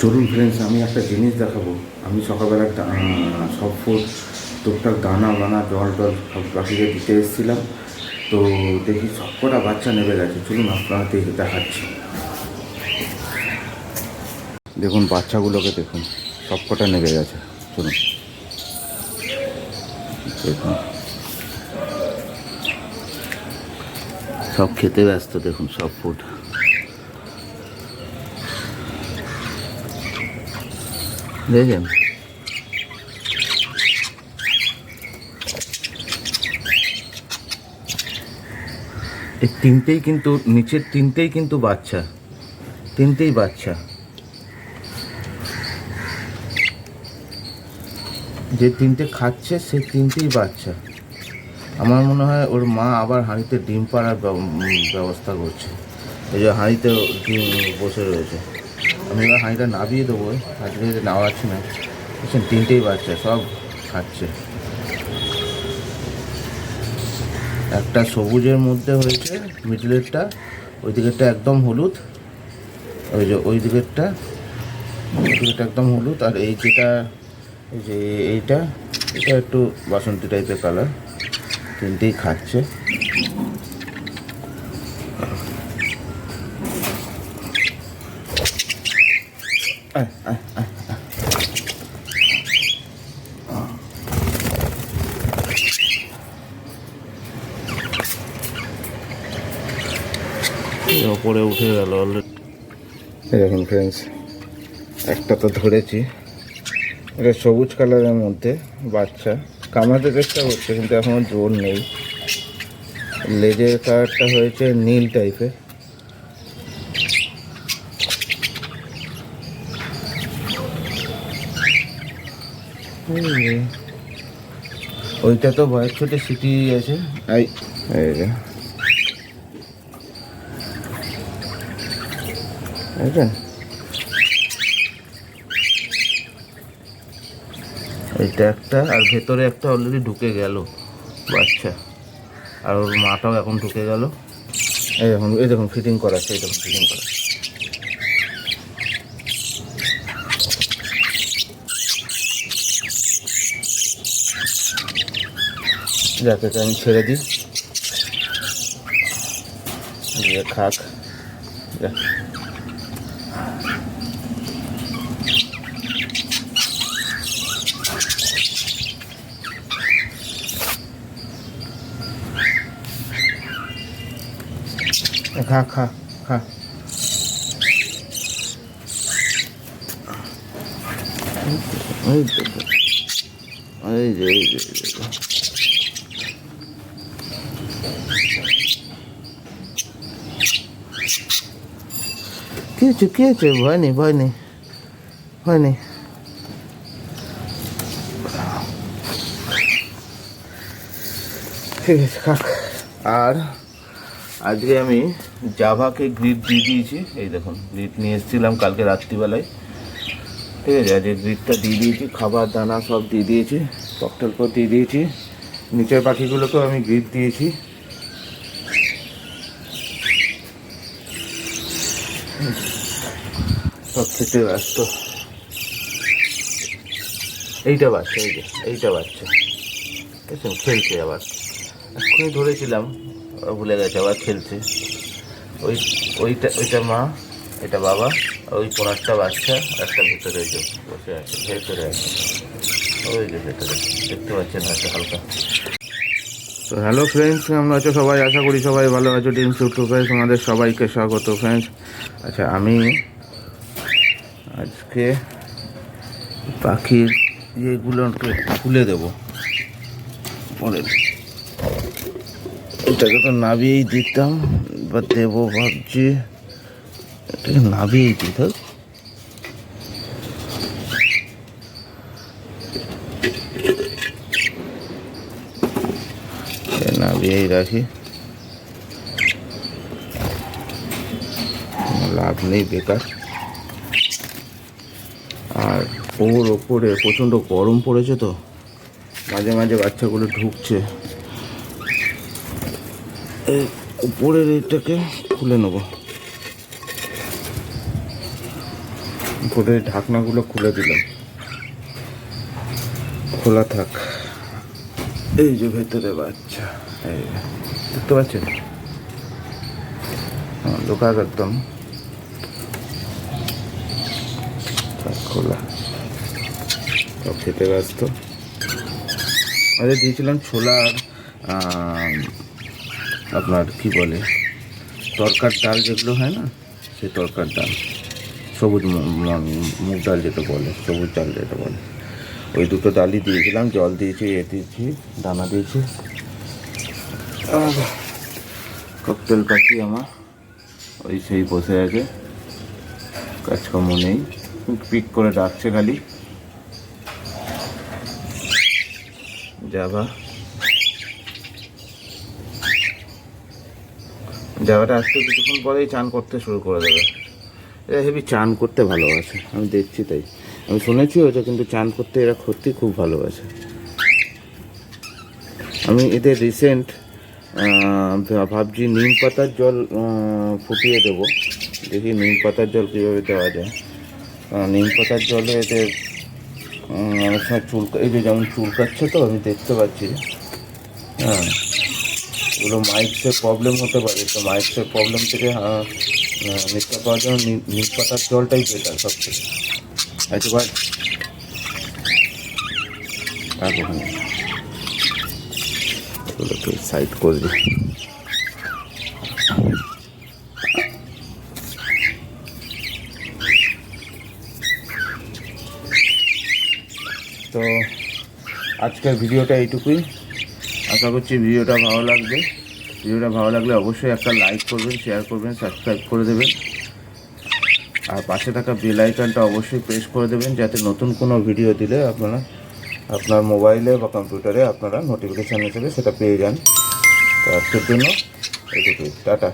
চলুন ফ্রেন্ডস আমি একটা জিনিস দেখাবো। আমি সকালবেলা সব ফুড টুকটাক দানা বানা, জল টল সব পাখিকে দিতে এসেছিলাম। তো দেখি সবকটা বাচ্চা নেমে গেছে। চলুন আপনারা দেখে দেখাচ্ছি। দেখুন, বাচ্চাগুলোকে দেখুন সবকটা নেমে গেছে। চলুন। দেখুন। সব খেতে ব্যস্ত, দেখুন সব ফুড দেখেন। এই তিনটেই কিন্তু, নিচের তিনটেই কিন্তু বাচ্চা। তিনটেই বাচ্চা। যে তিনটে খাচ্ছে, সে তিনটেই বাচ্চা। আমার মনে হয় ওর মা আবার হাঁড়িতে ডিম পাড়ার ব্যব- ব্যবস্থা করছে। এই যে হাঁড়িতে ডিম বসে রয়েছে। আমি এবার হাঁড়িটা নাবিয়ে দেবো। হাঁড়িটা আজকে নাওয়াচ্ছি না। বুঝছেন তিনটেই বাচ্চা সব খাচ্ছে। একটা সবুজের মধ্যে হয়েছে মিডলেরটা ওই দিকেরটা একদম হলুদ, ওই যে ওই দিকেরটা ওই দিকেরটা একদম হলুদ, আর এই যেটা, এই যে এইটা, এটা একটু বাসন্তী টাইপের কালার তিনটেই খাচ্ছে। ওপরে উঠে গেল অলরেডি দেখুন ফ্রেন্ডস একটা তো ধরেছি। এটা সবুজ কালারের মধ্যে বাচ্চা। কামাতে চেষ্টা করছে কিন্তু এখনও জোর নেই। লেজের কালারটা হয়েছে নীল টাইপের ওইটা তো বয়ের ছোটে সিটি আছে। এই এইটা একটা আর ভেতরে একটা অলরেডি ঢুকে গেল বাচ্চা। আর ওর মাটাও এখন ঢুকে গেল। এই দেখুন এই দেখুন ফিটিং করা আছে এই দেখুন ফিটিং করা যাকে আমি ছেড়ে দিই খাক খা খা খা এই যে এই যে এই যে এই যে। কি কি হয়েছে ভয় নেই ভয় নেই ভয় নেই ঠিক আছে, খাক। আর আজকে আমি জাভাকে গ্রিড দিয়ে দিয়েছি। এই দেখুন গ্রিড নিয়ে এসেছিলাম কালকে রাত্রিবেলায়। ঠিক আছে, আজকে গ্রিডটা দিয়ে দিয়েছি, খাবার, দানা সব দিয়ে দিয়েছি ককটেল করে দিয়ে দিয়েছি। নিচের পাখিগুলোকেও আমি গ্রিড দিয়েছি। সব খেতে ব্যস্ত। এইটা বাচ্চা, এই যে, এইটা বাচ্চা। দেখছেন, খেলছে আবার। এক্ষুনি ধরেছিলাম ভুলে গেছে আবার খেলছে। ওই, ওইটা ওইটা মা, এটা বাবা ওই পনেরোটা বাচ্চা, একটা ভেতরে যে বসে আছে, ভেতরে আছে। ওই যে ভেতরে, দেখতে পাচ্ছেন হয়তো হালকা। তো হ্যালো ফ্রেন্ডস কেমন আছো সবাই? আশা করি সবাই ভালো আছো। টিম ইউটিউবে তোমাদের সবাইকে স্বাগত ফ্রেন্ডস আচ্ছা আমি আজকে পাখির ইয়েগুলোকে খুলে দেবো। পরে এটাকে তো নাবিয়েই দিতাম বা দেবো ভাবছি, এটাকে নাবিয়েই দিই থাক এ নাবিয়েই রাখি। কোনো লাভ নেই, বেকার। আর ওর ওপরে প্রচণ্ড গরম পড়েছে তো, মাঝে মাঝে বাচ্চাগুলো ঢুকছে। উপরের এইটাকে খুলে নেব। করে ঢাকনাগুলো খুলে দিলাম। খোলা থাক। এই যে ভেতরে বাচ্চা, এই। দেখতে পাচ্ছেন? লোকাক একদম খোলা সব খেতে ব্যস্ত। আরে দিয়েছিলাম ছোলা আর আপনার কি বলে, তরকার ডাল যেগুলো হয় না, সেই তরকার ডাল, সবুজ মুগ ডাল যেটা বলে, সবুজ ডাল যেটা বলে। ওই দুটো ডালই দিয়েছিলাম, জল দিয়েছি, এ দিয়েছি, দানা দিয়েছি। ককটেল পাখি আমার, ওই সেই বসে আছে, কাজকর্ম নেই। পিক করে ডাকছে খালি। যাবা। যাবাটা আসতে কিছুক্ষণ পরেই চান করতে শুরু করে দেবে। এরা হেবি চান করতে ভালোবাসে, আমি দেখছি তাই। আমি শুনেছি ওটা কিন্তু চান করতে এরা সত্যি খুব ভালোবাসে। আমি এদের রিসেন্ট ভাবছি নিম পাতার জল ফুটিয়ে দেবো। দেখি নিম পাতার জল কীভাবে দেওয়া যায়। নিম পাতার জলে এদের অনেক সময় চুলকা এই যে যেমন চুলকাচ্ছে তো আমি দেখতে পাচ্ছি। হ্যাঁ এগুলো মাইক্সের প্রবলেম হতে পারে। তো মাইক্সের প্রবলেম থেকে আহ, আহ, নিতে পাওয়ার জন্য নিম পাতার জলটাই বেটার সবথেকে একবার আর ওখানে সাইড করে তো আজকের ভিডিওটা এইটুকুই। আশা করছি ভিডিওটা ভালো লাগবে। ভিডিওটা ভালো লাগলে অবশ্যই একটা লাইক করবেন শেয়ার করবেন সাবস্ক্রাইব করে দেবেন। আর পাশে থাকা বেল আইকনটা অবশ্যই প্রেস করে দেবেন, যাতে নতুন কোনো ভিডিও দিলে আপনারা, আপনার মোবাইলে বা কম্পিউটারে আপনারা নোটিফিকেশান হিসেবে সেটা পেয়ে যান। তো আজকের জন্য এইটুকুই টাটা।